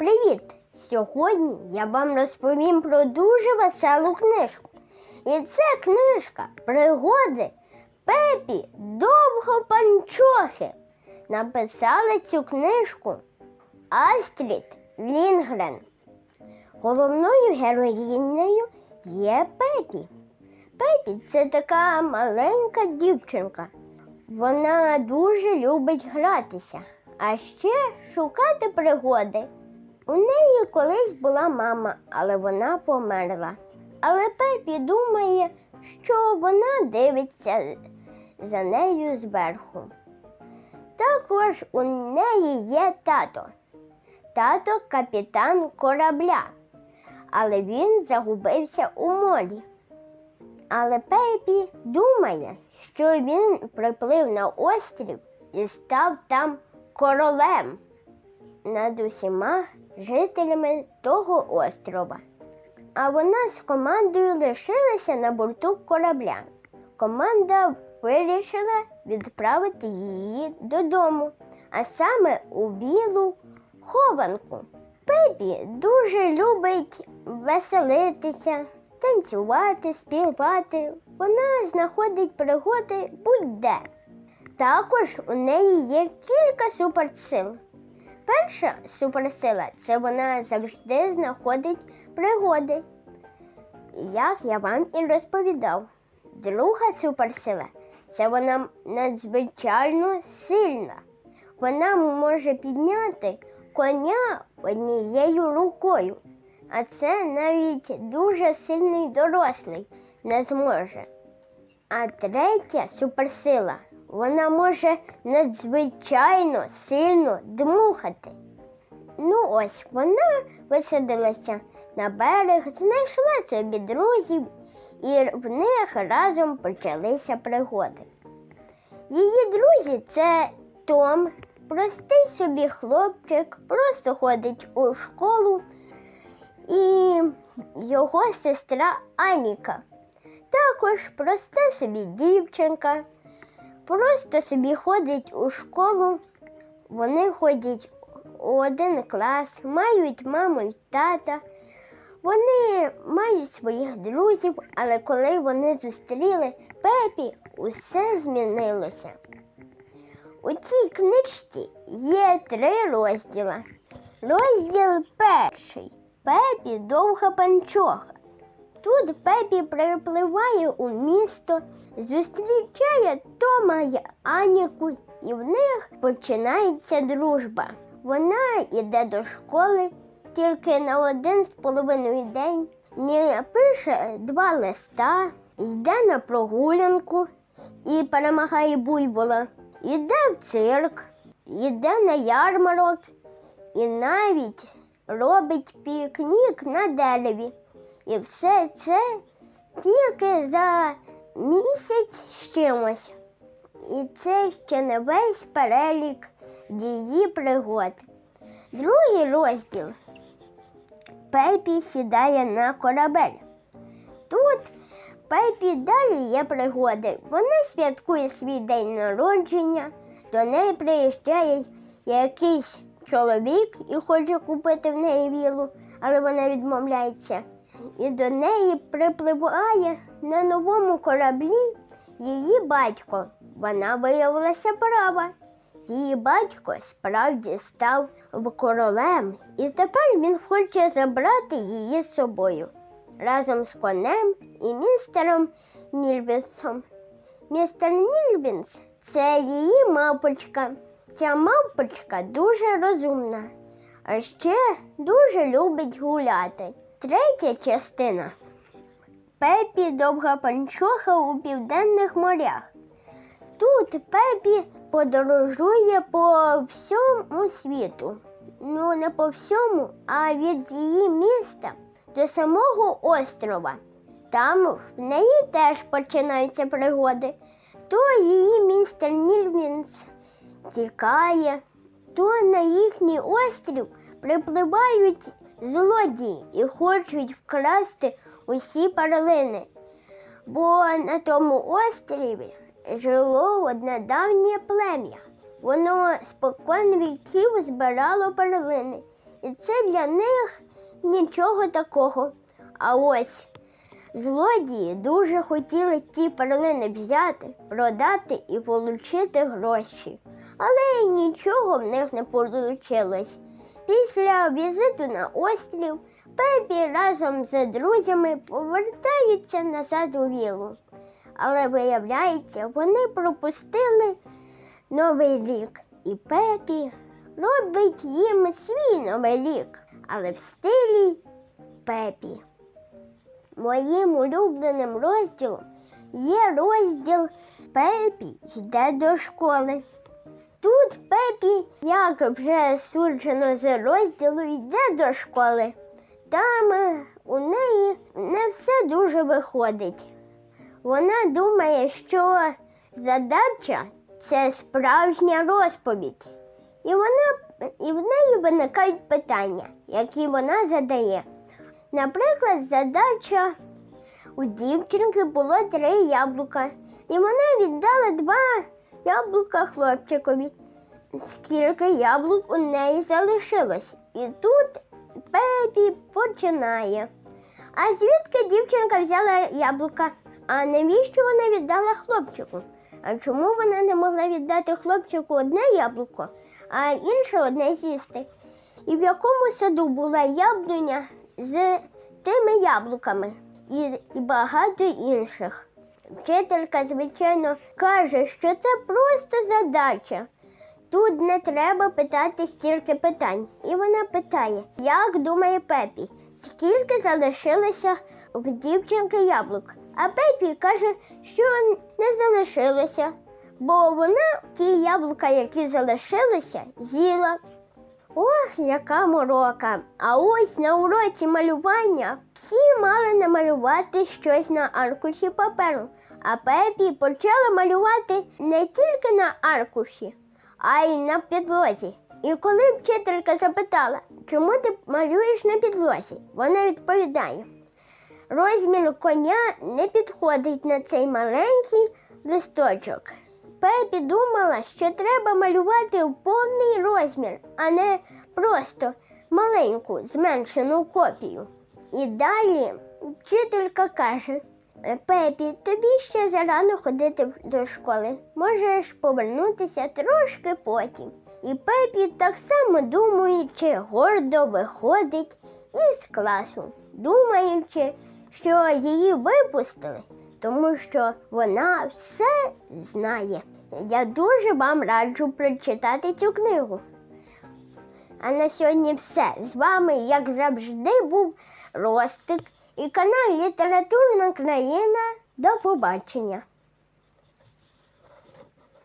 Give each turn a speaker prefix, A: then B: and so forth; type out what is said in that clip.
A: Привіт! Сьогодні я вам розповім про дуже веселу книжку. І це книжка Пригоди Пепі Довгопанчохи. Написали цю книжку Астрід Лінгрен. Головною героїнею є Пепі. Пепі це така маленька дівчинка. Вона дуже любить гратися, а ще шукати пригоди. У неї колись була мама, але вона померла. Але Пепі думає, що вона дивиться за нею зверху. Також у неї є тато. Тато капітан корабля, але він загубився у морі. Але Пепі думає, що він приплив на острів і став там королем над усіма жителями того острова. А вона з командою лишилася на борту корабля. Команда вирішила відправити її додому, а саме у білу хованку. Пепі дуже любить веселитися, танцювати, співати. Вона знаходить пригоди будь-де. Також у неї є кілька суперсил. Перша суперсила це вона завжди знаходить пригоди, як я вам і розповідав. Друга суперсила це вона надзвичайно сильна. Вона може підняти коня однією рукою, а це навіть дуже сильний дорослий не зможе. А третя суперсила вона може надзвичайно сильно дмухати. Ну ось вона висадилася на берег, знайшла собі друзів, і в них разом почалися пригоди. Її друзі це Том, простий собі хлопчик, просто ходить у школу, і його сестра Аніка. Також проста собі дівчинка, просто собі ходить у школу. Вони ходять у один клас, мають маму й тата. Вони мають своїх друзів, але коли вони зустріли Пепі, усе змінилося. У цій книжці є три розділи. Розділ перший Пепі довга панчоха. Тут Пепі припливає у місто, зустрічає Тома й Аніку, і в них починається дружба. Вона йде до школи тільки на один з половиною день, не пише два листа, йде на прогулянку і перемагає буйвола, йде в цирк, йде на ярмарок і навіть робить пікнік на дереві. І все це тільки за місяць з чимось. І це ще не весь перелік її пригод. Другий розділ Пепі сідає на корабель. Тут Пепі далі є пригоди. Вона святкує свій день народження, до неї приїжджає якийсь чоловік і хоче купити в неї вілу, але вона відмовляється. І до неї припливає на новому кораблі її батько. Вона виявилася права. Її батько справді став королем, і тепер він хоче забрати її з собою разом з конем і містером Нільвісом. Містер Нільвінс це її мавпочка. Ця мавпочка дуже розумна, а ще дуже любить гуляти. Третя частина Пепі довга панчоха у південних морях. Тут Пепі подорожує по всьому світу. Ну, не по всьому, а від її міста до самого острова. Там в неї теж починаються пригоди. То її містер Нільвінс тікає, то на їхній острів припливають злодії і хочуть вкрасти усі перлини. Бо на тому острові жило одне давнє плем'я. Воно спокон віків збирало перлини І це для них нічого такого. А ось злодії дуже хотіли ті перлини взяти, продати і отримати гроші. Але нічого в них не вийшло. Після візиту на острів Пепі разом з друзями повертаються назад у вілу. Але виявляється, вони пропустили Новий рік. І Пепі робить їм свій новий рік, але в стилі Пепі. Моїм улюбленим розділом є розділ Пепі йде до школи. Тут Пепі, як вже суджено з розділу, йде до школи. Там е, у неї не все дуже виходить. Вона думає, що задача це справжня розповідь. І, вона, і в неї виникають питання, які вона задає. Наприклад, задача у дівчинки було три яблука, і вона віддала два яблука хлопчикові. Скільки яблук у неї залишилось? І тут Пепі починає. А звідки дівчинка взяла яблука? А навіщо вона віддала хлопчику? А чому вона не могла віддати хлопчику одне яблуко, а інше одне з'їсти? І в якому саду була яблуня з тими яблуками і, багато інших? Вчителька, звичайно, каже, що це просто задача. Тут не треба питати стільки питань. І вона питає, як думає Пепі, скільки залишилося в дівчинки яблук. А Пепі каже, що не залишилося, бо вона ті яблука, які залишилися, з'їла. Ох, яка морока. А ось на уроці малювання всі мали намалювати щось на аркуші паперу. А Пепі почала малювати не тільки на аркуші, а й на підлозі. І коли вчителька запитала, чому ти малюєш на підлозі, вона відповідає: розмір коня не підходить на цей маленький листочок. Пепі думала, що треба малювати в повний розмір, а не просто маленьку зменшену копію. І далі вчителька каже: Пепі, тобі ще зарано ходити до школи. Можеш повернутися трошки потім. І Пепі так само думаючи, гордо виходить із класу, думаючи, що її випустили, тому що вона все знає. Я дуже вам раджу прочитати цю книгу. А на сьогодні все. З вами, як завжди, був Ростик і канал Літературна країна. До побачення!